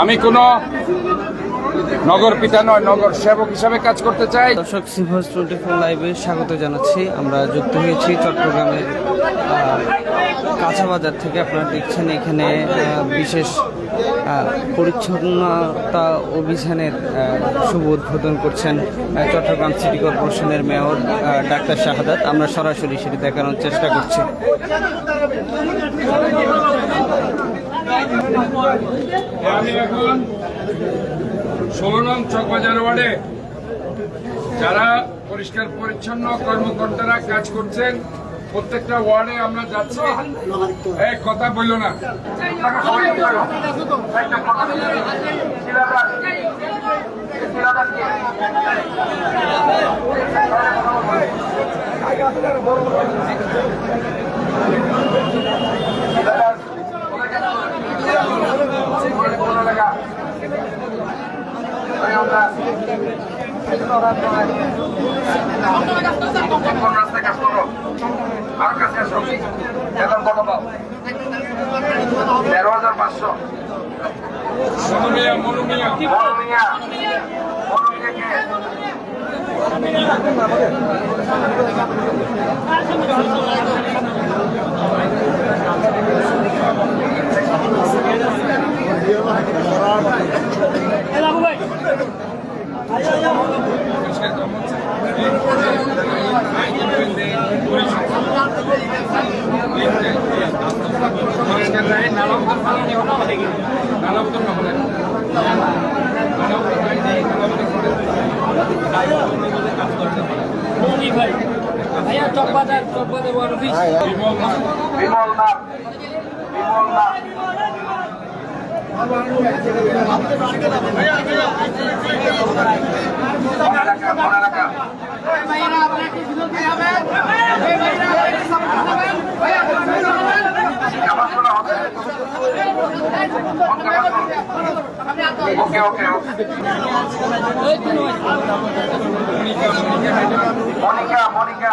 আমি কোনো নগর পিতা নয়, নগর সেবক হিসাবে কাজ করতে চাই। দর্শক সিভাস টোয়েন্টি ফোর লাইভে স্বাগত জানাচ্ছি। আমরা যুক্ত হয়েছি চট্টগ্রামের কাঁচা বাজার থেকে। আপনারা দেখছেন এখানে বিশেষ পরিচ্ছন্নতা অভিযানের শুভ উদ্বোধন করছেন চট্টগ্রাম সিটি কর্পোরেশনের মেয়র ডাক্তার শাহাদাত। আমরা সরাসরি সেটি দেখানোর চেষ্টা করছি। আমি এখন ষোলো নং চকবাজার ওয়ার্ডে যারা পরিষ্কার পরিচ্ছন্ন কর্মকর্তারা কাজ করছেন প্রত্যেকটা ওয়ার্ডে আমরা যাচ্ছি। এই কথা বলল না। তেরো হাজার পাঁচশো মনুমিয়া মনুমিয়া মনোমিয়া মনোমিয়া কে পরিষ্কার কম হচ্ছে পরিষ্কার রাখে নালা উত্তর পানি নিও না দেখি নালা উত্তর না বলে নালা উত্তর পানি নেই নালা উত্তর ভাইয়া Chawkbazar Chawkbazar ward office Bimal Nath Bimal Nath okay okay Monica Monica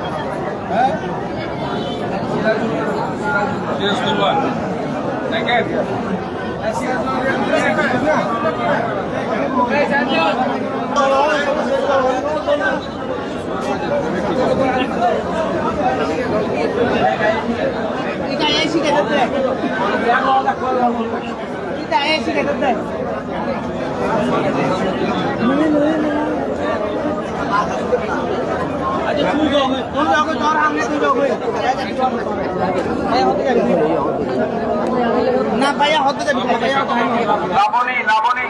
রাস্তা সিরাজদৌল্লা না ভাইয়া হতে যাবি ভাইয়া লাবণী লাবণী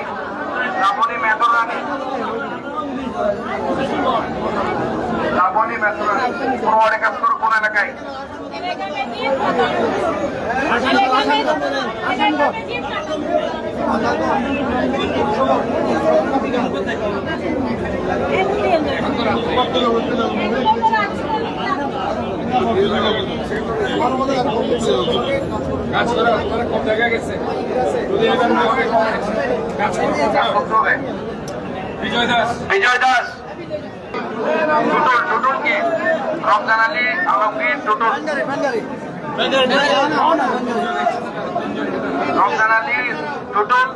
লাবণী মেথরানি। লাবণী মেথরানি কোন ওয়ার্ডে কাজ কোন এলাকায়? কাজ করা তোমার কম জায়গায় গেছে। যদি এবার না হয় কাজ করতে বিজয় দাস। বিজয় দাস। টুটুল টুটুল কে রমজান আলী আলমগীর টুটুল রমজান আলী টুটুল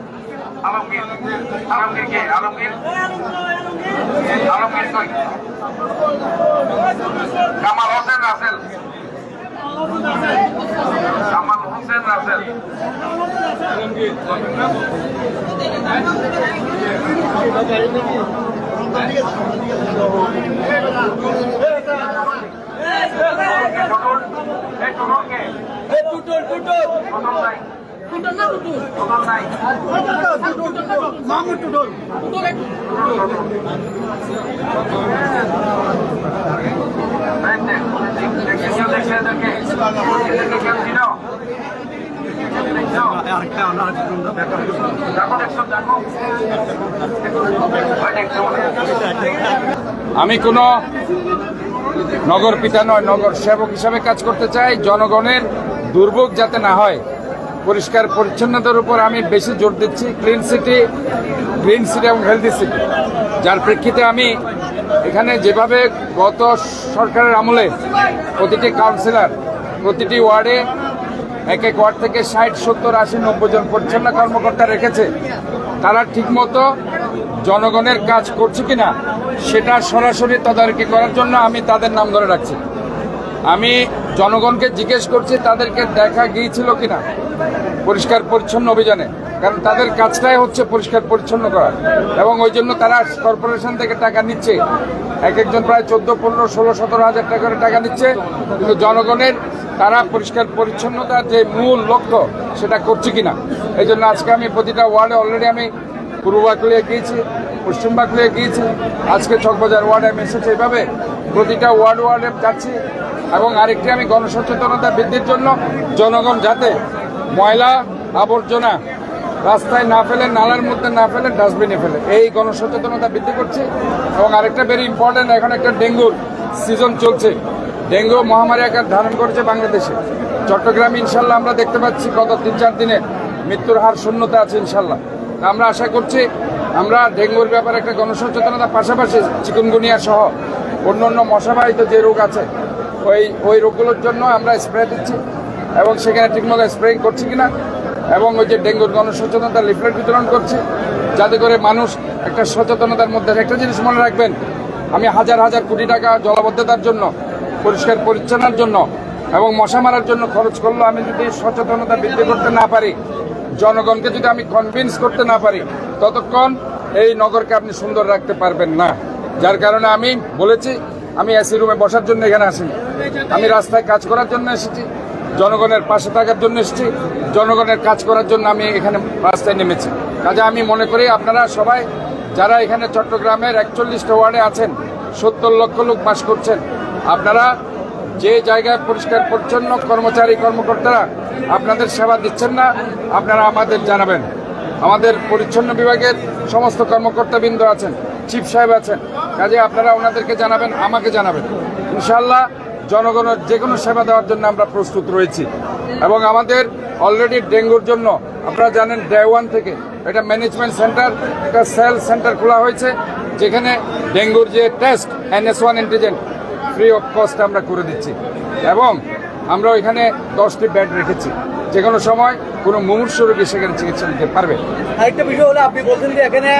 আলমগীর। আলমগীর কে? আলমগীর। আলমগীর কই? কামাল হোসেন রাসেল। কামাল হোসেন রাসেল টুটুল এই টুটুল কে টুটুল টুটুল টুটুল নাই আমি কোনো নগর পিতা নয়, নগর সেবক হিসাবে কাজ করতে চাই। জনগণের দুর্ভোগ যাতে না হয়, পরিষ্কার পরিচ্ছন্নতার উপর আমি বেশি জোর দিচ্ছি। ক্লিন সিটি গ্রিন সিটি এবং হেলদি সিটি যার প্রেক্ষিতে আমি এখানে যেভাবে গত সরকারের আমলে প্রতিটি কাউন্সিলর প্রতিটি ওয়ার্ডে এক এক ওয়ার্ড থেকে ষাট, সত্তর, আশি, নব্বই জন পরিচ্ছন্ন কর্মকর্তা রেখেছে। তারা ঠিকমতো জনগণের কাজ করছে কিনা, সেটা সরাসরি তদারকি করার জন্য আমি তাদের নাম ধরে রাখছি। আমি জনগণকে জিজ্ঞেস করছি, তাদেরকে দেখা গিয়েছিল কিনা? পরিষ্কার পরিচ্ছন্ন অভিযানে। কারণ তাদের কাজটাই হচ্ছে পরিষ্কার পরিচ্ছন্ন করা। এবং ওই জন্য তারা কর্পোরেশন থেকে টাকা নিচ্ছে। এক একজন প্রায় চোদ্দ, পনেরো, ষোলো, সতেরো হাজার টাকা করে টাকা নিচ্ছে। কিন্তু জনগণের তারা পরিষ্কার পরিচ্ছন্নতার যে মূল লক্ষ্য, সেটা করছে কিনা? এই জন্য আজকে আমি প্রতিটা ওয়ার্ডে অলরেডি আমি পূর্ব বাকলিয়ে গিয়েছি, পশ্চিম বাকলিয়ে গিয়েছি। আজকে চকবাজার ওয়ার্ডে আমি এসেছি। এইভাবে প্রতিটা ওয়ার্ড ওয়ার্ডে যাচ্ছি। এবং আরেকটি আমি গণসচেতনতা বৃদ্ধির জন্য জনগণ যাতে ময়লা আবর্জনা রাস্তায় না ফেলে, নালার মধ্যে না ফেলে ডাস্টবিনে ফেলে। এই গণসচেতনতা বৃদ্ধি করছে এবং আরেকটা ভেরি ইম্পর্টেন্ট এখন একটা ডেঙ্গুর সিজন চলছে। ডেঙ্গু মহামারী আকার ধারণ করেছে বাংলাদেশে। চট্টগ্রামে, ইনশাল্লাহ আমরা দেখতে পাচ্ছি গত তিন চার দিনে মৃত্যুর হার শূন্যতা আছে, ইনশাল্লাহ। আমরা আশা করছি আমরা ডেঙ্গুর ব্যাপারে একটা গণসচেতনতার পাশাপাশি চিকুনগুনিয়া সহ অন্য অন্য মশাবাহিত যে রোগ আছে ওই ওই রোগগুলোর জন্য আমরা স্প্রে দিচ্ছি এবং সেখানে ঠিকমতো স্প্রেইং করছি কিনা এবং ওই যে ডেঙ্গুর গণসচেতনতা লিফলেট বিতরণ করছি যাতে করে মানুষ একটা সচেতনতার মধ্যে একটা জিনিস মনে রাখবেন, আমি হাজার হাজার কোটি টাকা জলাবদ্ধতার জন্য, পরিষ্কার পরিচ্ছন্নার জন্য এবং মশা মারার জন্য খরচ করল আমি যদি সচেতনতা বৃদ্ধি করতে না পারি, জনগণকে যদি আমি কনভিন্স করতে না পারি, ততক্ষণ এই নগরকে আপনি সুন্দর রাখতে পারবেন না। যার কারণে আমি বলেছি আমি এসি রুমে বসার জন্য এখানে আসিনি। আমি রাস্তায় কাজ করার জন্য এসেছি, জনগণের পাশে থাকার জন্য এসেছি, জনগণের কাজ করার জন্য আমি এখানে রাস্তায় নেমেছি। কাজে আমি মনে করি আপনারা সবাই যারা এখানে চট্টগ্রামের একচল্লিশটা ওয়ার্ডে আছেন, সত্তর লক্ষ লোক বাস করছেন, আপনারা যে জায়গায় পরিষ্কার, পরিচ্ছন্ন কর্মচারী, কর্মকর্তারা আপনাদের সেবা দিচ্ছেন না, আপনারা আমাদের জানাবেন। আমাদের পরিচ্ছন্ন বিভাগের সমস্ত কর্মকর্তাবৃন্দ আছেন। চিফ সাহেব আছেন। কাজে আপনারা ওনাদেরকে জানাবেন, আমাকে জানাবেন। ইনশাল্লাহ জনগণের যে কোনো সেবা দেওয়ার জন্য আমরা প্রস্তুত রয়েছি। এবং আমাদের অলরেডি ডেঙ্গুর জন্য, আপনারা জানেন ডে ওয়ান থেকে এটা ম্যানেজমেন্ট সেন্টার একটা সেল সেন্টার খোলা হয়েছে, যেখানে ডেঙ্গুর যে test NS one antigen free of cost আমরা করে দিচ্ছি। এবং আমরা ওইখানে দশটি বেড রেখেছি। যে কোনো সময় কোনো মুমূর্ষ রোগী সেখানে চিকিৎসা নিতে পারবে। আরেকটা বিষয় হলো আপনি বলছেন যে এখানে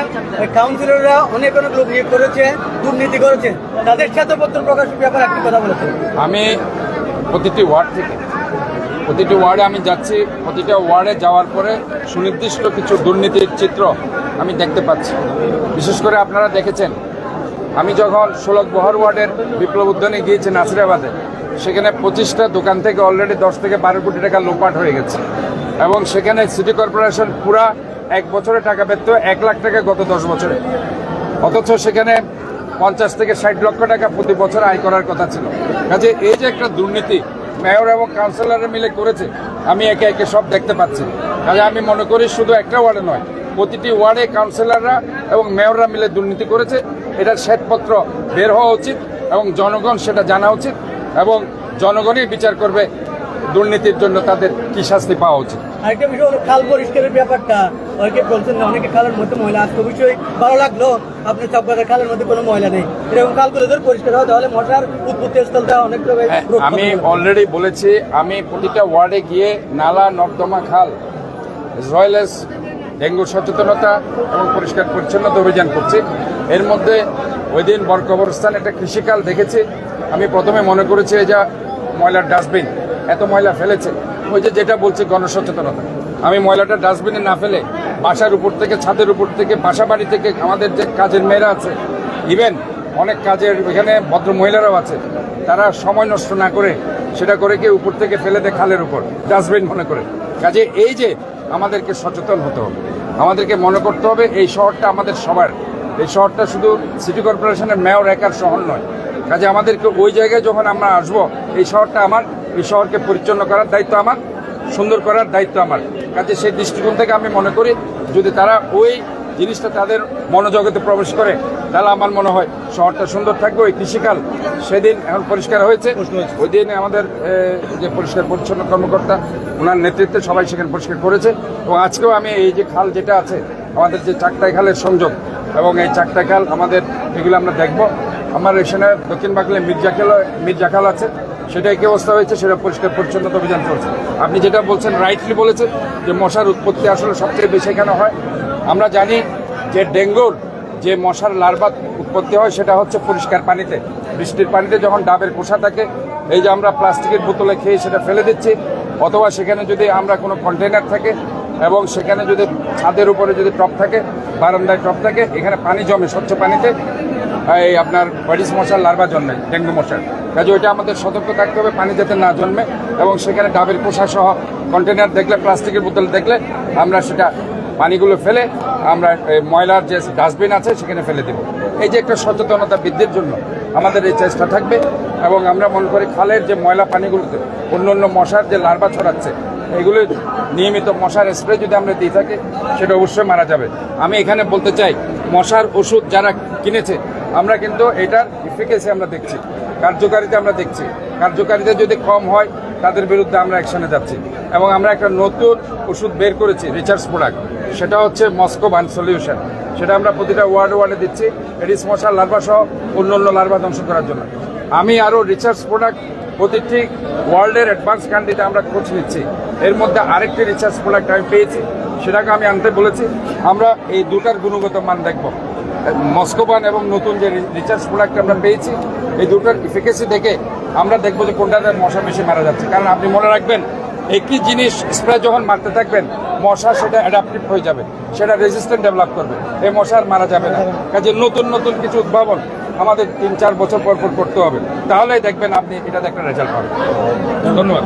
কাউন্সিলররা অনেক অনেক লোক নিয়োগ করেছে দুর্নীতি করেছে। তাদের শ্বেতপত্র প্রকাশের ব্যাপারে একটি কথা বলেছেন। আমি প্রতিটি ওয়ার্ড থেকে প্রতিটি ওয়ার্ডে আমি যাচ্ছি প্রতিটা ওয়ার্ডে যাওয়ার পরে সুনির্দিষ্ট কিছু দুর্নীতির চিত্র আমি দেখতে পাচ্ছি। বিশেষ করে আপনারা দেখেছেন আমি যখন ষোলক বহর ওয়ার্ডের বিপ্লব উদ্যানে গিয়েছি নাসিরাবাদে সেখানে পঁচিশটা দোকান থেকে অলরেডি দশ থেকে বারো কোটি টাকা লোপাট হয়ে গেছে। এবং সেখানে সিটি কর্পোরেশন পুরা এক বছরে টাকা পেত এক লাখ টাকা গত দশ বছরে। অথচ সেখানে পঞ্চাশ থেকে ষাট লক্ষ টাকা প্রতি বছর আয় করার কথা ছিল। কাজে এই যে একটা দুর্নীতি মেয়র এবং কাউন্সিলররা মিলে করেছে, আমি একে একে সব দেখতে পাচ্ছি। কাজে আমি মনে করি শুধু একটা ওয়ার্ডে নয়, প্রতিটি ওয়ার্ডে কাউন্সিলররা এবং মেয়ররা মিলে দুর্নীতি করেছে। এটার শ্বেতপত্র বের হওয়া উচিত এবং জনগণ সেটা জানা উচিত। এবং জনগণই বিচার করবে দুর্নীতির জন্য তাদের কি শাস্তি পাওয়া উচিত। আরেকটা বিষয় হলো খাল পরিষ্কারের ব্যাপারটা। অনেকে বলছেন না অনেকে খালের মধ্যে ময়লা আসতো। বিষয় ভালো লাগল আপনার চকবাজার খালের মধ্যে কোনো ময়লা নেই। এরকম খালগুলো যদি পরিষ্কার হয় তাহলে মশার উৎপত্তি স্থলটা অনেক হ্যাঁ, আমি অলরেডি বলেছি আমি প্রতিটা ওয়ার্ডে গিয়ে নালা নর্দমা খাল রয়্যালেস ডেঙ্গু সচেতনতা এবং পরিষ্কার পরিচ্ছন্নতা অভিযান করছি। এর মধ্যে ওই দিন বরকবরস্থান একটা কৃষিকাল দেখেছি। আমি প্রথমে মনে করেছি এই যা ময়লার ডাস্টবিন, এত ময়লা ফেলেছে। ওই যে যেটা বলছে গণসচেতনতা। আমি ময়লাটা ডাস্টবিনে না ফেলে বাসার উপর থেকে, ছাদের উপর থেকে, বাসা বাড়ি থেকে আমাদের যে কাজের মেয়েরা আছে ইভেন অনেক কাজের এখানে ভদ্র মহিলারাও আছে, তারা সময় নষ্ট না করে সেটা করে কি উপর থেকে ফেলে দেয় খালের উপর, ডাস্টবিন মনে করে। কাজে এই যে আমাদেরকে সচেতন হতে হবে। আমাদেরকে মনে করতে হবে এই শহরটা আমাদের সবার। এই শহরটা শুধু সিটি কর্পোরেশনের মেয়র একার শহর নয়। কাজে আমাদেরকে ওই জায়গায় যখন আমরা আসব, এই শহরটা আমার, এই শহরকে পরিচ্ছন্ন করার দায়িত্ব আমার, সুন্দর করার দায়িত্ব আমার। কাজে সেই দৃষ্টিকোণ থেকে আমি মনে করি, যদি তারা ওই জিনিসটা তাদের মনোজগতে প্রবেশ করে, তাহলে আমার মনে হয় শহরটা সুন্দর থাকবে, ওই কৃষিকাল সেদিন এখন পরিষ্কার হয়েছে। ওই দিন আমাদের যে পরিষ্কার পরিচ্ছন্ন কর্মকর্তা, ওনার নেতৃত্বে সবাই সেখানে পরিষ্কার করেছে। এবং আজকেও আমি এই যে খাল যেটা আছে, আমাদের যে চাকটাই খালের সংযোগ এবং এই চাকটাই খাল আমাদের, এগুলো আমরা দেখব। আমার এখানে দক্ষিণ বাংলায় মির্জা খাল মির্জা খাল আছে। সেটাই কি অবস্থা হয়েছে সেটা পরিষ্কার পরিচ্ছন্নতা অভিযান চলছে। আপনি যেটা বলছেন রাইটলি বলেছেন, যে মশার উৎপত্তি আসলে সবচেয়ে বেশি এখানে হয়। আমরা জানি যে ডেঙ্গুর যে মশার লার্ভা উৎপত্তি হয়, সেটা হচ্ছে পরিষ্কার পানিতে। বৃষ্টির পানিতে যখন ডাবের কোষা থাকে, এই যে আমরা প্লাস্টিকের বোতলে খেয়ে সেটা ফেলে দিচ্ছি, অথবা সেখানে যদি আমরা কোনো কন্টেনার থাকে এবং সেখানে যদি ছাদের উপরে যদি টপ থাকে, বারান্দায় টপ থাকে, এখানে পানি জমে, স্বচ্ছ পানিতে। এই আপনার হোয়াইটিস মশার লার্ভা জন্মে ডেঙ্গু মশার। কাজে ওইটা আমাদের সতর্ক থাকতে হবে, পানি যাতে না জন্মে এবং সেখানে ডাবের কোষা সহ কন্টেনার দেখলে, প্লাস্টিকের বোতল দেখলে, আমরা সেটা পানিগুলো ফেলে, আমরা ময়লার যে ডাস্টবিন আছে, সেখানে ফেলে দেব। এই যে একটা সচেতনতা বৃদ্ধির জন্য আমাদের এই চেষ্টা থাকবে এবং আমরা মনে করি, খালের যে ময়লা পানিগুলোতে অন্য অন্য মশার যে লার্ভা ছড়াচ্ছে এগুলো নিয়মিত মশার স্প্রে যদি আমরা দিয়ে থাকি, সেটা অবশ্যই মারা যাবে। আমি এখানে বলতে চাই, মশার ওষুধ যারা কিনেছে, আমরা কিন্তু এটার ইফিকেসি আমরা দেখছি, কার্যকারিতা আমরা দেখছি। কার্যকারিতা যদি কম হয়, তাদের বিরুদ্ধে আমরা অ্যাকশনে যাচ্ছি। এবং আমরা একটা নতুন ওষুধ বের করেছি রিচার্জ প্রোডাক্ট সেটা হচ্ছে মস্কো বান সলিউশন সেটা আমরা প্রতিটা ওয়ার্ড ওয়ার্ডে দিচ্ছি এডিস মশার লার্ভা সহ অন্য অন্য লার্ভা ধ্বংস করার জন্য। আমি আরও রিচার্জ প্রোডাক্ট প্রতিটি ওয়ার্ল্ডের অ্যাডভান্স কান্ট্রিতে আমরা খোঁজ নিচ্ছি। এর মধ্যে আরেকটি রিচার্জ প্রোডাক্ট আমি পেয়েছি, সেটাকে আমি আনতে বলেছি। আমরা এই দুটার গুণগত মান দেখব। মস্কোবান এবং নতুন যে রিচার্জ প্রোডাক্ট আমরা পেয়েছি, এই দুটোর ইফিকেসি দেখে আমরা দেখব যে কোনটাতে মশা বেশি মারা যাচ্ছে। কারণ আপনি মনে রাখবেন, একই জিনিস স্প্রে যখন মারতে থাকবেন, মশা সেটা অ্যাডাপটিভ হয়ে যাবে, সেটা রেজিস্ট্যান্ট ডেভেলপ করবে। এই মশা আর মারা যাবে না। কাজে নতুন নতুন কিছু উদ্ভাবন আমাদের তিন চার বছর পর পর করতে হবে। তাহলেই দেখবেন আপনি এটাতে একটা রেজাল্ট পাবেন। ধন্যবাদ।